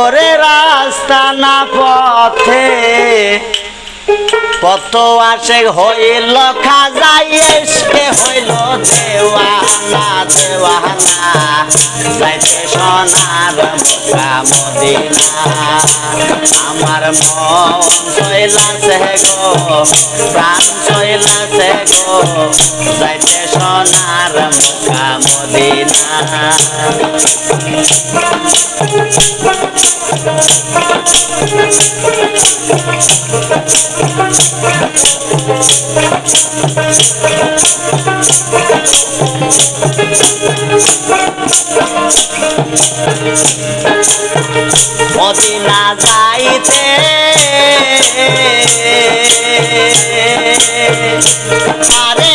ওরে রাস্তা না পথে কত আসে হইল খাজাই এসকে হইল দেওয়ানা দেওয়ানা, যাইতে সোনার মুখা মদিনা। আমার মন চইলাছে গো, প্রাণ চইলাছে গো, যাইতে সোনার মদিনা মদিনা যাইতে আরে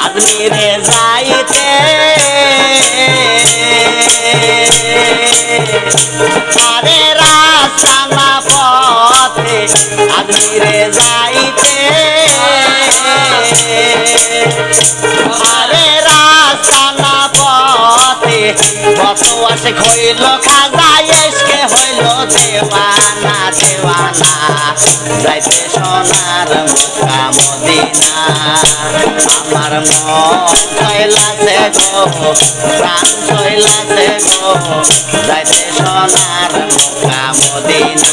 আদমিরে যাইতে আরে রাস্তা না পথে আদমিরে যাইতে আসে হইল খাজা এসকে হইল দেওয়ানা দেওয়ানা। যাইতে সোনার মুখা মদিনা। আমার মন চইলাছে গো, প্রাণ চইলাছে গো। যাইতে সোনার মুখা মদিনা।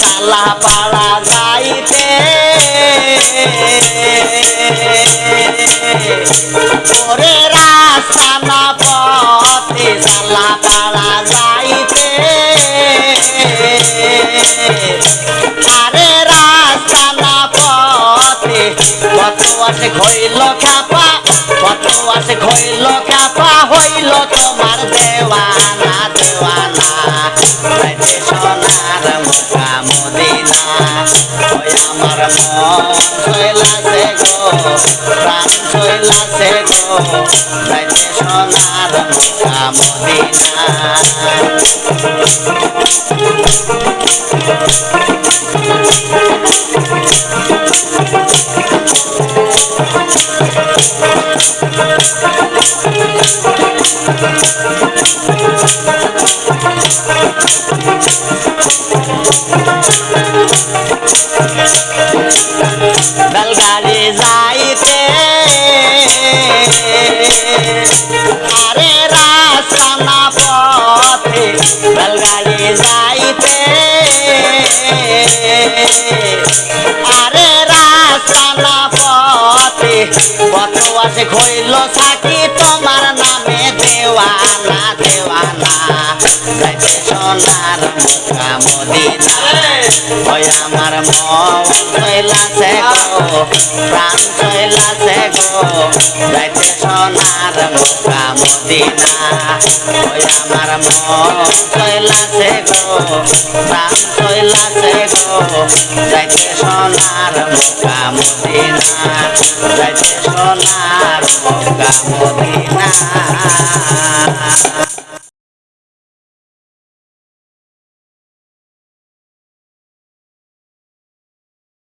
সালা পাড়া যাইতে। ওরে রাস্তা না পথে সালা পাড়া যাইতে। আরে রাস্তা না পথে কত আসে হইল খাপা কত আসে হইল খাপা হইল আমার মন চইলাছে গো প্রাণ চইলাছে গো যাইতে সোনার মুখা মদিনা বেলগাড়ি আরে পথে বেলগাড়ি যাইতে। আরে রাস্তা না পথে আছে খইল থাকি তোমার নামে দেওয়ানা দেওয়ানা। যাইতে সোনার মুখা মদিনা। ওই আমার মন চইলাছে গো, প্রাণ চইলাছে গো। সোনার মুখা মদিনা ওই আমার মন চইলাছে গো, প্রাণ চইলাছে গো। যাইতে সোনার মুখা মদিনা, যাইতে সোনার মুখা মদিনা।